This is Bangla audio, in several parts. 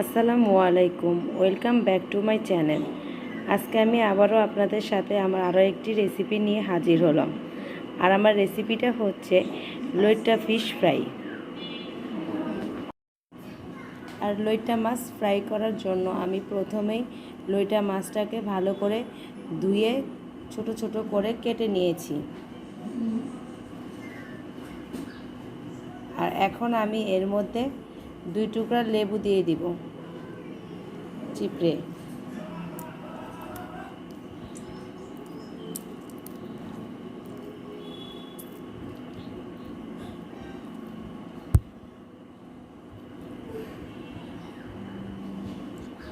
আসসালামু আলাইকুম, welcome back to my channel. আজকে আমি আবারও আপনাদের সাথে আমার আরও একটি রেসিপি নিয়ে হাজির হলাম। আর আমার রেসিপিটা হচ্ছে লইট্টা ফিশ ফ্রাই। আর লইট্টা মাছ ফ্রাই করার জন্য আমি প্রথমেই লইট্টা মাছটাকে ভালো করে ধুয়ে ছোট ছোট করে কেটে নিয়েছি। আর এখন আমি এর মধ্যে দুই টুকরা লেবু দিয়ে দিব। চিপড়ে।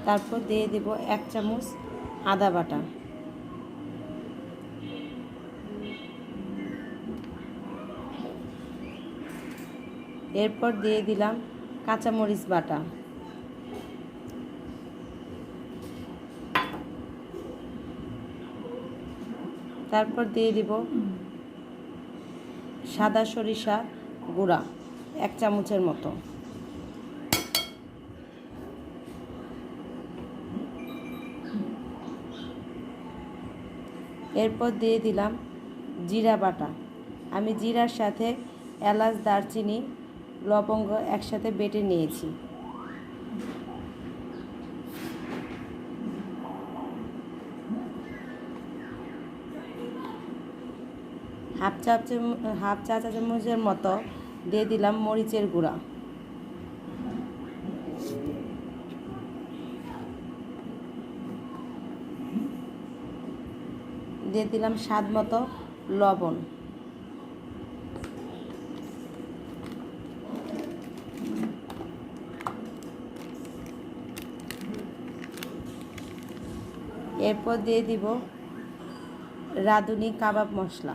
তারপর দিয়ে দিব এক চামচ আদা বাটা। এরপর দিয়ে দিলাম কাঁচামরিচ বাটা। তারপর দিয়ে দিব সাদা সরিষা গুঁড়া, এক চামচের মতো। এরপর দিয়ে দিলাম জিরা বাটা। আমি জিরার সাথে এলাচ, দারচিনি লবঙ্গ একসাথে বেটে নিয়েছি। হাফ চা চামচ, হাফ চা চামচের মতো দিয়ে দিলাম মরিচের গুঁড়া। দিয়ে দিলাম স্বাদ মতো লবণ। এরপর দিয়ে দিব রাঁধুনি কাবাব মশলা।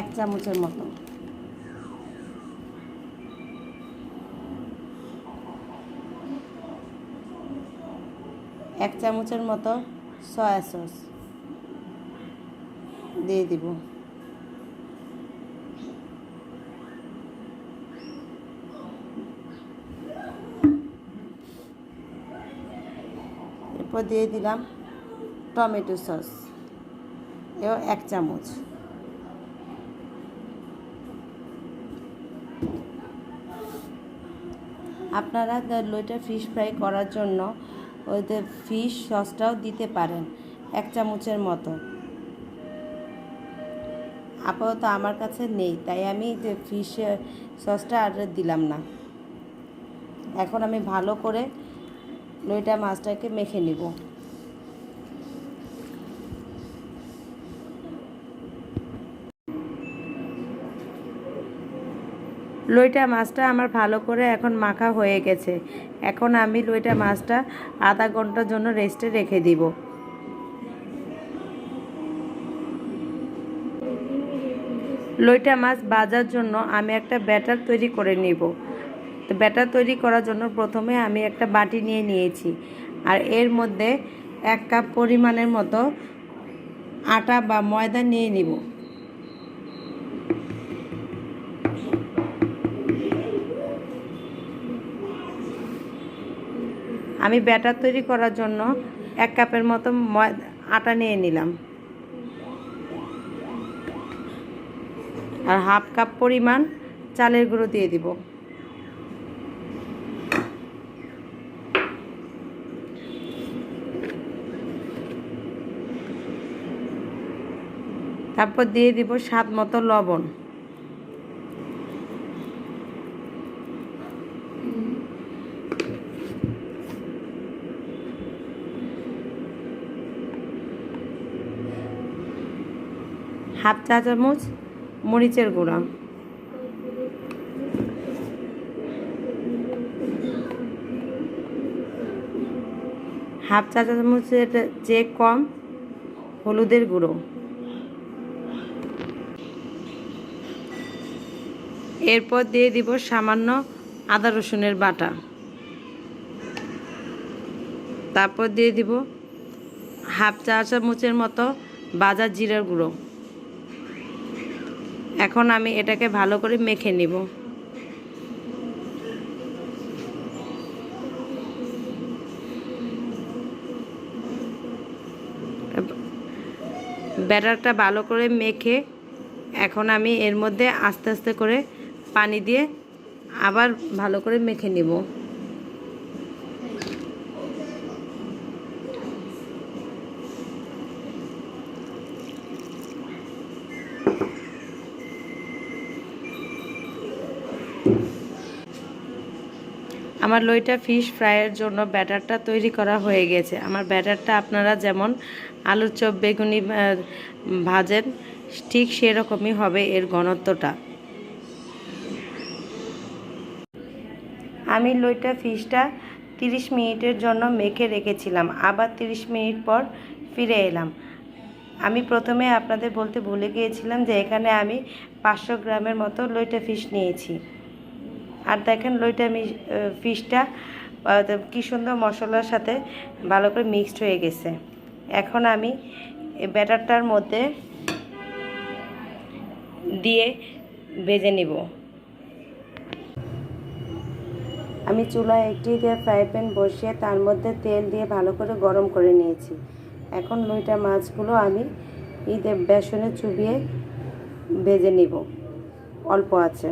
এক চামচের মতো। এক চামচের মতো সয়া সস। দিয়ে দিব। এরপর দিয়ে দিলাম টমেটো সস। এও এক চামচ। আপনারা লইটা ফিশ ফ্রাই করার জন্য ওইতে ফিশ সসটাও দিতে পারেন এক চামচের মতো। আপাতত আমার কাছে নেই, তাই আমি যে ফিশ সসটা আর দিলাম না। এখন আমি ভালো করে লইটা মাছটাকে মেখে নিব। লইটা মাছটা আমার ভালো করে এখন মাখা হয়ে গেছে। এখন আমি লইটা মাছটা আধা ঘণ্টার জন্য রেস্টে রেখে দিব। লইটা মাছ বাজার জন্য আমি একটা ব্যাটার তৈরি করে নিব। তো ব্যাটার তৈরি করার জন্য প্রথমে আমি একটা বাটি নিয়ে নিয়েছি। আর এর মধ্যে এক কাপ পরিমাণের মতো আটা বা ময়দা নিয়ে নিব। আমি ব্যাটার তৈরি করার জন্য এক কাপের মতো আটা নিয়ে নিলাম। আর হাফ কাপ পরিমাণ চালের গুঁড়ো দিয়ে দিব। তারপর দিয়ে দিব স্বাদ মতো লবণ। হাফ চা চামচ মরিচের গুঁড়া। হাফ চা চামচের চেয়ে কম হলুদের গুঁড়ো। এরপর দিয়ে দিব সামান্য আদা রসুনের বাটা। তারপর দিয়ে দিব হাফ চা চামচের মতো বাজার জিরার গুঁড়ো। এখন আমি এটাকে ভালো করে মেখে নিব। ব্যাটারটা ভালো করে মেখে এখন আমি এর মধ্যে আস্তে আস্তে করে পানি দিয়ে আবার ভালো করে মেখে নিব। আমার লইটা ফিশ ফ্রাইয়ের জন্য ব্যাটারটা তৈরি করা হয়ে গেছে। আমার ব্যাটারটা আপনারা যেমন আলুর চপ, বেগুনি ভাজেন, ঠিক সেরকমই হবে এর ঘনত্বটা। আমি লইটা ফিশটা তিরিশ মিনিটের জন্য মেখে রেখেছিলাম, আবার তিরিশ মিনিট পর ফিরে এলাম। আমি প্রথমে আপনাদের বলতে ভুলে গিয়েছিলাম যে এখানে আমি পাঁচশো গ্রামের মতো লইটা ফিশ নিয়েছি। আর দেখেন লইটা ফিশটা কি সুন্দর মশলার সাথে ভালো করে মিক্সড হয়ে গেছে। এখন আমি ব্যাটারটার মধ্যে দিয়ে ভেজে নিব। আমি চুলায় একটি ফ্রাই প্যান বসিয়ে তার মধ্যে তেল দিয়ে ভালো করে গরম করে নিয়েছি। এখন লইটা মাছগুলো আমি ঈদের বেসনে চুবিয়ে ভেজে নিব। অল্প আছে।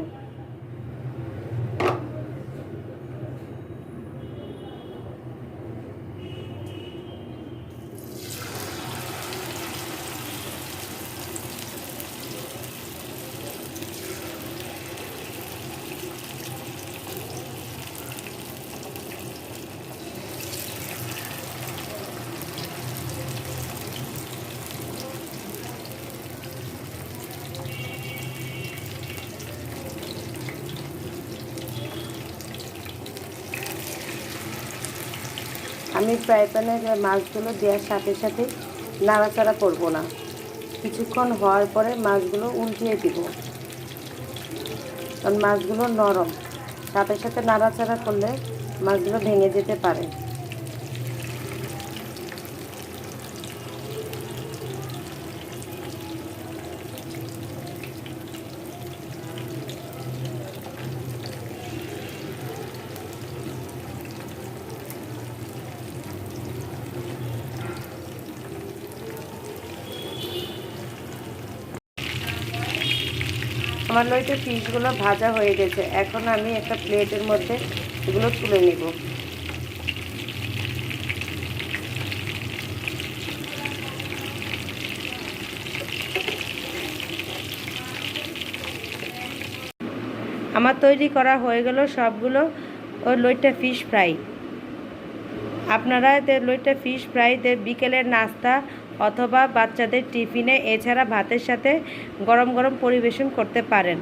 আমি ফ্রাই প্যানে মাছগুলো দেওয়ার সাথে সাথে নাড়াচাড়া করব না। কিছুক্ষণ হওয়ার পরে মাছগুলো উল্টিয়ে দিব। কারণ মাছগুলো নরম। সাথে সাথে নাড়াচাড়া করলে মাছগুলো ভেঙে যেতে পারে। আমার লইতে ফিশগুলো ভাজা হয়ে গেছে। এখন আমি একটা প্লেটের মধ্যে এগুলো তুলে নেব। আমার তৈরি করা হয়ে গেল সবগুলো ওই লইটা ফিশ ফ্রাই। আপনারা লইটা ফিশ ফ্রাই বিকেলের নাস্তা অথবা বাচ্চাদের টিফিনে, এছাড়া ভাতের সাথে গরম গরম পরিবেশন করতে পারেন।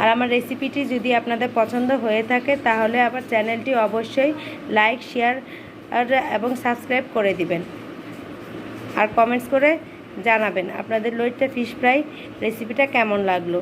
আর আমার রেসিপিটি যদি আপনাদের পছন্দ হয়ে থাকে, তাহলে আমার চ্যানেলটি অবশ্যই লাইক, শেয়ার এবং সাবস্ক্রাইব করে দিবেন। আর কমেন্টস করে জানাবেন আপনাদের লইট্টা ফিশ ফ্রাই রেসিপিটা কেমন লাগল।